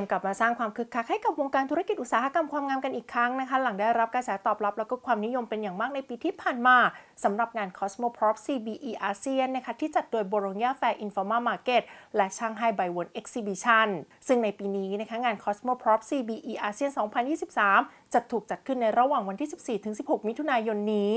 ียมกลับมาสร้างความคึกคักให้กับวงการธุรกิจอุตสาหกรรมความงามกันอีกครั้งนะคะ หลังได้รับกระแสตอบรับแล้วก็ความนิยมเป็นอย่างมากในปีที่ผ่านมาสำหรับงาน Cosmoprop CBE ASEAN นะคะที่จัดโดย Bologna Fair Informa Market และ Shanghai by World Exhibition ซึ่งในปีนี้นะคะงาน Cosmoprop CBE ASEAN 2023 จะถูกจัดขึ้นในระหว่างวันที่ 14-16 มิถุนายนนี้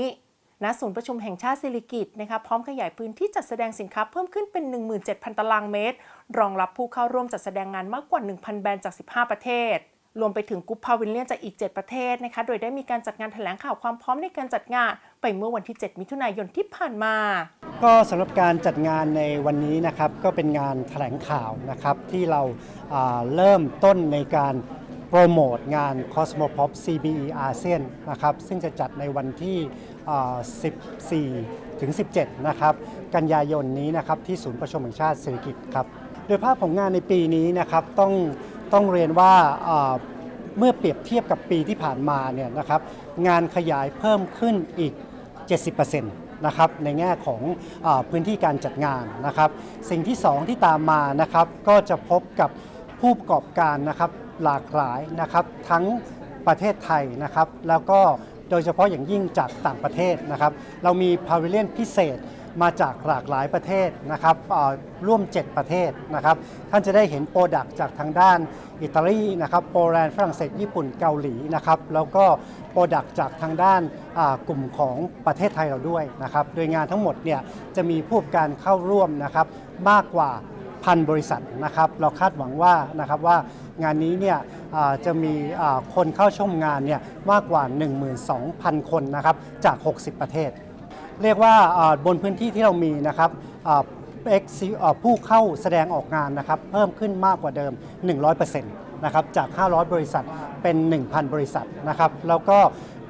ณศูนย์ประชุมแห่งชาติสิริกิตนะคะพร้อมขยายพื้นที่จัดแสดงสินค้าเพิ่มขึ้นเป็น 17,000 ตารางเมตร รองรับผู้เข้าร่วมจัดแสดงงานมากกว่า 1,000 แบรนด์จาก 15 ประเทศรวมไปถึงกุ๊ปพาวิลเลียนจากอีก 7 ประเทศนะคะ โดยได้มีการจัดงานแถลงข่าวความพร้อมในการจัดงาน ไปเมื่อวันที่ 7 มิถุนายนที่ผ่านมา ก็สำหรับการจัดงานในวันนี้นะครับ ก็เป็นงานแถลงข่าวนะครับ ที่เราาเริ่มต้นในการโปรโมทงาน Cosmopop CBE ASEAN นะครับ ซึ่งจะจัดในวันที่ 14 ถึง 17 นะครับ กันยายนนี้นะครับที่ศูนย์ประชุมแห่งชาติเศรษฐกิจครับ โดยภาพของงานในปีนี้นะครับต้องต้องเรียนว่าเมื่อเปรียบเทียบกับปีที่ผ่านมาเนี่ยนะครับงานขยายเพิ่มขึ้นอีก 70%นะครับในแง่ของอพื้นที่การจัดงานนะครับ สิ่งที่ 2 ที่ตามมานะครับก็จะพบกับผู้ประกอบการนะครับหลากหลายนะครับทั้งประเทศไทยนะครับแล้วก็ โดยเฉพาะอย่างยิ่งจากต่างประเทศนะครับ เรามีพาวิเลียนพิเศษมาจากหลากหลายประเทศนะครับอ่าร่วม 7 ประเทศนะครับ ท่านจะได้เห็นโปรดักต์จากทางด้านอิตาลีนะครับโปแลนด์ฝรั่งเศสญี่ปุ่นเกาหลีนะครับ แล้วก็โปรดักต์จากทางด้านกลุ่มของประเทศไทยเราด้วยนะครับโดยงานทั้งหมดเนี่ยจะมีผู้ประกอบการเข้าร่วมนะครับมากกว่าพันบริษัทนะครับ เราคาดหวังว่านะครับว่า งานนี้เนี่ยจะมีคนเข้าชมงานเนี่ยมากกว่า 12,000 คนนะครับจาก 60 ประเทศ เรียกว่าบนพื้นที่ที่เรามีนะครับผู้เข้าแสดงออกงานนะครับเพิ่มขึ้นมากกว่าเดิม 100%นะครับจาก 500 บริษัทเป็น 1,000 บริษัทนะครับแล้วก็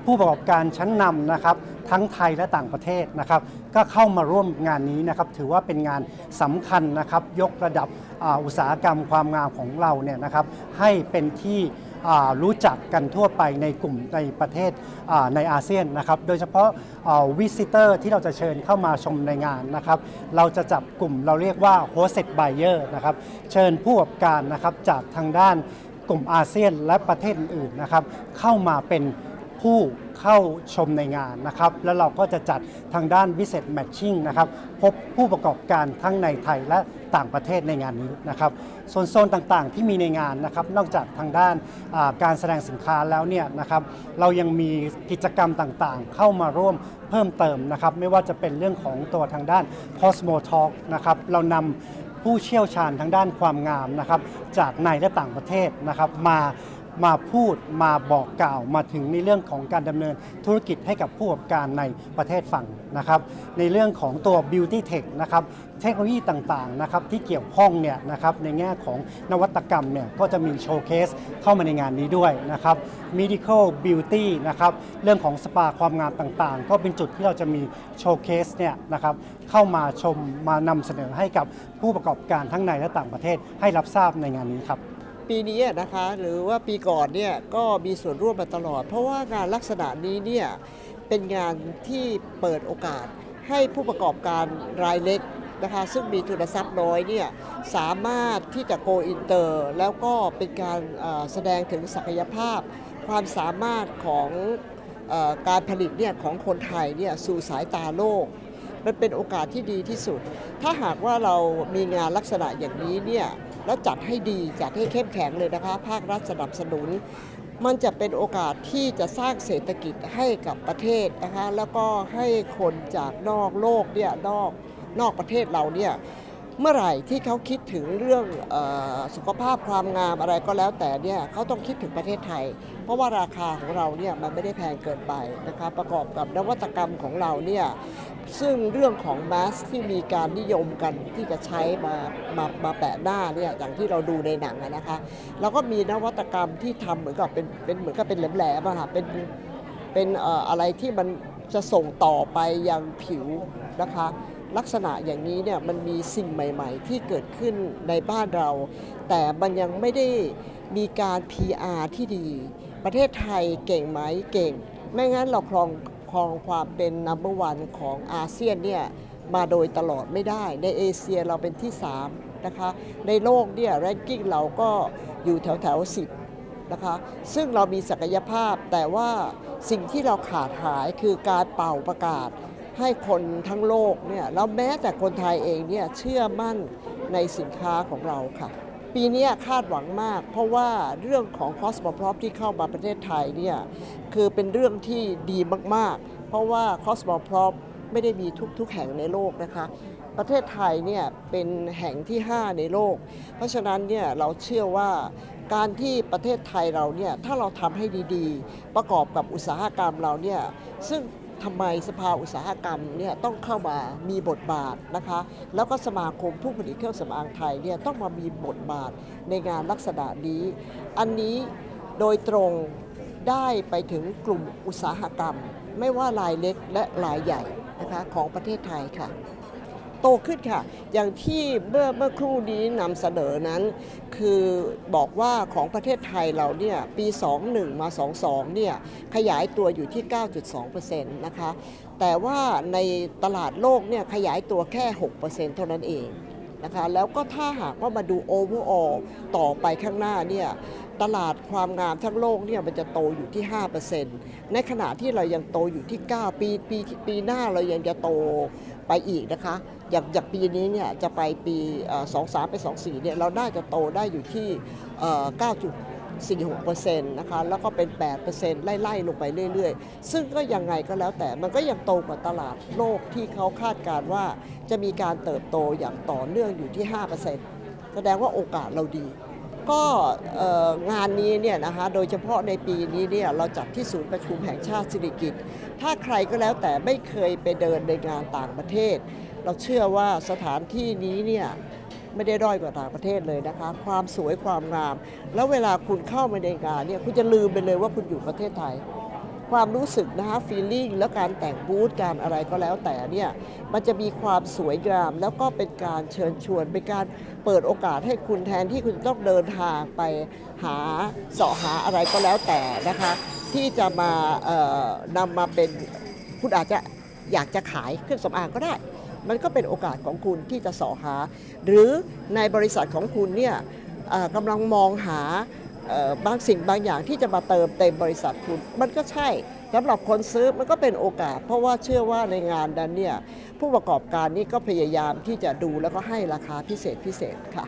ผู้ประกอบการชั้นนำนะครับทั้งไทยและต่างประเทศนะครับก็เข้ามาร่วมงานนี้นะครับถือว่าเป็นงานสำคัญนะครับยกระดับ อุตสาหกรรมความงามของเราเนี่ยนะครับให้เป็นที่รู้จักกันทั่วไปในกลุ่มในประเทศในอาเซียนนะครับ โดยเฉพาะวิสิเตอร์ที่เราจะเชิญเข้ามาชมในงานนะครับ เราจะจับกลุ่มเราเรียกว่า hosted buyer นะครับ เชิญผู้ประกอบการนะครับจากทางด้านกลุ่มอาเซียนและประเทศอื่นๆนะครับ เข้ามาเป็น ผู้เข้าชมในงานนะครับ แล้วเราก็จะจัดทางด้าน Visit Matching นะครับ พบผู้ประกอบการทั้งในไทยและต่างประเทศในงานนี้นะครับส่วนโซนต่างๆ ที่มีในงานนะครับ นอกจากทางด้านาการแสดงสินค้าแล้วเนี่ยนะครับ เรายังมีกิจกรรมต่างๆ เข้ามาร่วมเพิ่มเติมนะครับ ไม่ว่าจะเป็นเรื่องของตัวทางด้าน Cosmo Talk นะครับ เรานำผู้เชี่ยวชาญทางด้านความงามนะครับ จากในและต่างประเทศนะครับมา มาพูดมาบอกกล่าวมาถึงในเรื่องของการดำเนินธุรกิจให้กับผู้ประกอบการในประเทศฝั่งนะครับ ในเรื่องของตัว beauty tech นะครับเทคโนโลยีต่างๆนะครับที่เกี่ยวข้องเนี่ยนะครับในแง่ของนวัตกรรมเนี่ยก็จะมีโชว์เคสเข้ามาในงานนี้ด้วยนะครับ medical beauty นะครับเรื่องของสปาความงามต่างๆ ก็เป็นจุดที่เราจะมีโชว์เคสเนี่ยนะครับเข้ามาชมมานำเสนอให้กับผู้ประกอบการทั้งในและต่างประเทศให้รับทราบในงานนี้ครับ ปีนี้นะคะหรือว่าปีก่อนเนี่ยก็มีส่วนร่วมมาตลอด เพราะว่างานลักษณะนี้เนี่ยเป็นงานที่เปิดโอกาสให้ผู้ประกอบการรายเล็กนะคะซึ่งมีทุนทรัพย์น้อยเนี่ยสามารถที่จะโกอินเตอร์ แล้วก็เป็นการแสดงถึงศักยภาพ ความสามารถของอการผลิตเนี่ยของคนไทยเนี่ยสู่สายตาโลก มันเป็นโอกาสที่ดีที่สุด ถ้าหากว่าเรามีงานลักษณะอย่างนี้เนี่ย แล้วจัดให้ดีจัดให้เข้มแข็งเลยนะคะ ภาครัฐสนับสนุน มันจะเป็นโอกาสที่จะสร้างเศรษฐกิจให้กับประเทศนะคะแล้วก็ให้คนจากนอกโลกเนี่ยนอกนอกประเทศเราเนี่ยเมื่อไหร่ที่เขาคิดถึงเรื่องออสุขภาพความงามอะไรก็แล้วแต่เนี่ยเขาต้องคิดถึงประเทศไทย เพราะว่าราคาของเราเนี่ยมันไม่ได้แพงเกินไปนะคะประกอบกับนวัตกรรมของเราเนี่ย ซึ่งเรื่องของแมสที่มีการนิยมกันที่จะใช้มามามาแปะหน้าเนี่ยอย่างที่เราดูในหนังนะคะเราก็มีนวัตกรรมที่ทำเหมือนกับเป็นเป็นเหมือนกับเป็นแหลมๆอะค่ะเป็นเป็นเอ่ออะไรที่มันจะส่งต่อไปยังผิวนะคะลักษณะอย่างนี้เนี่ยมันมีสิ่งใหม่ ๆ ที่เกิดขึ้นในบ้านเรา แต่มันยังไม่ได้มีการ PR ที่ดี ประเทศไทยเก่งไหมเก่ง ไม่งั้นเราครอง ครองความเป็น number one ของอาเซียนเนี่ยมาโดยตลอดไม่ได้ ในเอเชียเราเป็นที่ 3 นะคะ ในโลกเนี่ยแรงกิ้งเราก็อยู่แถวแถวๆ10นะคะ ซึ่งเรามีศักยภาพแต่ว่าสิ่งที่เราขาดหายคือการเป่าประกาศให้คนทั้งโลกเนี่ยแล้วแม้แต่คนไทยเองเนี่ยเชื่อมั่นในสินค้าของเราค่ะ ปีนี้คาดหวังมาก เพราะว่าเรื่องของ Cosmoprop ที่เข้ามาประเทศไทยเนี่ยคือเป็นเรื่องที่ดีมากๆ เพราะว่า Cosmoprop ไม่ได้มีทุก ๆ แห่งในโลกนะคะประเทศไทยเนี่ยเป็นแห่งที่ 5 ในโลก เพราะฉะนั้นเนี่ยเราเชื่อว่าการที่ประเทศไทยเราเนี่ยถ้าเราทำให้ดีๆ ประกอบกับอุตสาหกรรมเราเนี่ยซึ่ง ทำไมสภาอุตสาหกรรมเนี่ยต้องเข้ามามีบทบาทนะคะ แล้วก็สมาคมผู้ผลิตเครื่องสำอางไทยเนี่ยต้องมามีบทบาทในงานลักษณะนี้ อันนี้โดยตรงได้ไปถึงกลุ่มอุตสาหกรรม ไม่ว่ารายเล็กและรายใหญ่นะคะของประเทศไทยค่ะ โตขึ้นค่ะ อย่างที่เมื่อเมื่อครู่นี้นำเสนอนั้น คือบอกว่าของประเทศไทยเราเนี่ยปี 21 มา 22 เนี่ยขยายตัวอยู่ที่ 9.2%นะคะ แต่ว่าในตลาดโลกเนี่ยขยายตัวแค่ 6%เท่านั้นเองนะคะแล้วก็ถ้าหากว่ามาดู overall ต่อไปข้างหน้าเนี่ยตลาดความงามทั้งโลกเนี่ยมันจะโตอยู่ที่ 5%ในขณะที่เรายังโตอยู่ที่ 9 ปีปีปีหน้าเรายังจะโต ไปอีกนะคะ อย่างจากปีนี้เนี่ยจะไปปีเอ่อ23ไป24เนี่ยเราน่าจะโตได้อยู่ที่เอ่อ9.46%นะคะแล้วก็เป็น 8%ไล่ๆลงไปเรื่อยๆ ซึ่งก็ยังไงก็แล้วแต่มันก็ยังโตกว่าตลาดโลกที่เขาคาดการว่าจะมีการเติบโตอย่างต่อเนื่องอยู่ที่ 5%แสดงว่าโอกาสเราดี ก็งานนี้เนี่ยนะคะโดยเฉพาะในปีนี้เนี่ยเราจัดที่ศูนย์ประชุมแห่งชาติสิริกิติ์ถ้าใครก็แล้วแต่ไม่เคยไปเดินในงานต่างประเทศ เราเชื่อว่าสถานที่นี้เนี่ยไม่ได้ด้อยกว่าต่างประเทศเลยนะคะ ความสวยความงาม แล้วเวลาคุณเข้ามาในงานเนี่ยคุณจะลืมไปเลยว่าคุณอยู่ประเทศไทย ความรู้สึกนะคะฟีลลิ่งแล้วการแต่งบูธการอะไรก็แล้วแต่เนี่ยมันจะมีความสวยงาม แล้วก็เป็นการเชิญชวนเป็นการเปิดโอกาสให้คุณแทนที่คุณต้องเดินทางไปหาเสาะหาอะไรก็แล้วแต่นะคะ ที่จะมาเอ่อนำมาเป็นคุณอาจจะอยากจะขายเครื่องสำอางก็ได้ มันก็เป็นโอกาสของคุณที่จะเสาะหา หรือในบริษัทของคุณเนี่ยกำลังมองหา บางสิ่งบางอย่างที่จะมาเติมเต็มบริษัทคุณ มันก็ใช่สำหรับคนซื้อมันก็เป็นโอกาส เพราะว่าเชื่อว่าในงานนั้นเนี่ยผู้ประกอบการนี่ก็พยายามที่จะดูแล้วก็ให้ราคาพิเศษพิเศษค่ะ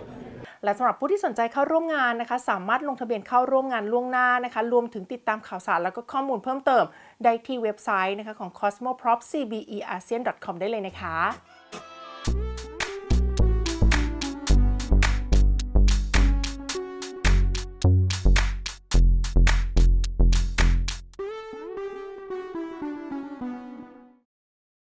และสำหรับผู้ที่สนใจเข้าร่วมงานนะคะ สามารถลงทะเบียนเข้าร่วมงานล่วงหน้านะคะ รวมถึงติดตามข่าวสารแล้วก็ข้อมูลเพิ่มเติม ได้ที่เว็บไซต์นะคะของ cosmopropcbeasean.com ได้เลยนะคะ